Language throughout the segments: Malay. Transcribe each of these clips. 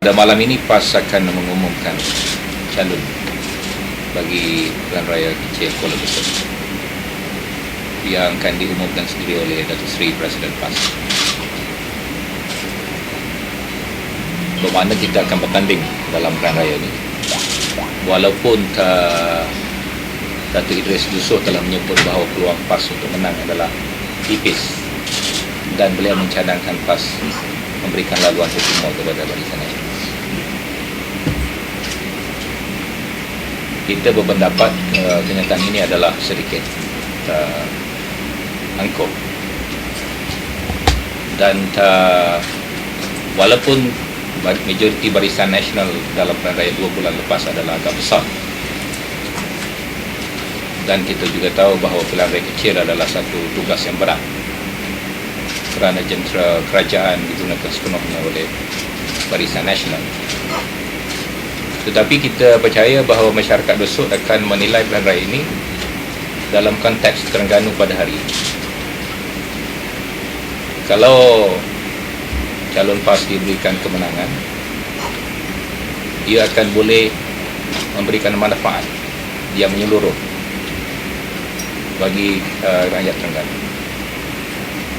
pada malam ini PAS akan mengumumkan calon bagi Pilihan Raya Kecil Kuala Besar yang akan diumumkan sendiri oleh Datuk Seri Presiden PAS. Bermakna kita akan bertanding dalam Pilihan Raya ini. Walaupun uh, Datuk Idris Yusof telah menyebut bahawa peluang PAS untuk menang adalah tipis dan beliau mencadangkan PAS memberikan laluan hukum kepada barisan nasional. Kita berpendapat uh, kenyataan ini adalah sedikit uh, angkuh. Dan uh, walaupun majoriti barisan nasional dalam pilihan raya dua bulan lepas adalah agak besar. Dan kita juga tahu bahawa pilihan raya kecil adalah satu tugas yang berat kerana jentera kerajaan digunakan sepenuhnya oleh barisan nasional tetapi kita percaya bahawa masyarakat besok akan menilai pilihan raya ini dalam konteks Terengganu pada hari ini. Kalau calon PAS diberikan kemenangan ia akan boleh memberikan manfaat yang menyeluruh bagi uh, rakyat Terengganu.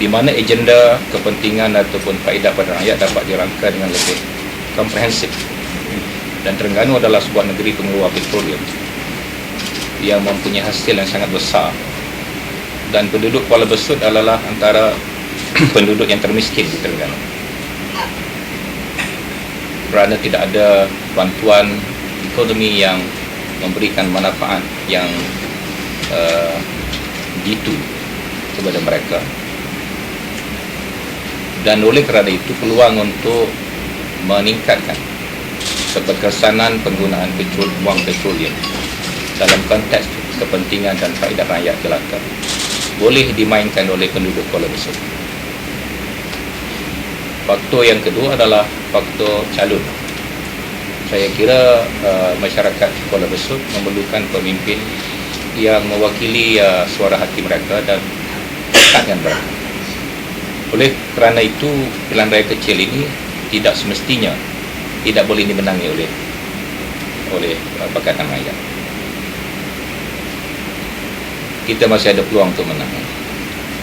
Di mana agenda kepentingan ataupun faedah pada rakyat dapat dirangka dengan lebih komprehensif dan Terengganu adalah sebuah negeri pengeluar petroleum yang mempunyai hasil yang sangat besar. Dan penduduk Kuala Besut adalah antara penduduk yang termiskin di Terengganu. Kerana tidak ada bantuan ekonomi yang memberikan manfaat yang uh, gitu kepada mereka. Dan oleh kerana itu peluang untuk meningkatkan keberkesanan penggunaan petrol wang petroleum dalam konteks kepentingan dan faedah rakyat jelata boleh dimainkan oleh penduduk Kuala Besar. Faktor yang kedua adalah faktor calon. Saya kira uh, masyarakat Kuala Besut memerlukan pemimpin yang mewakili uh, suara hati mereka dan dekat dengan mereka. Oleh kerana itu pilihan raya kecil ini tidak semestinya tidak boleh dimenangi oleh oleh Pakatan Rakyat kita masih ada peluang untuk menang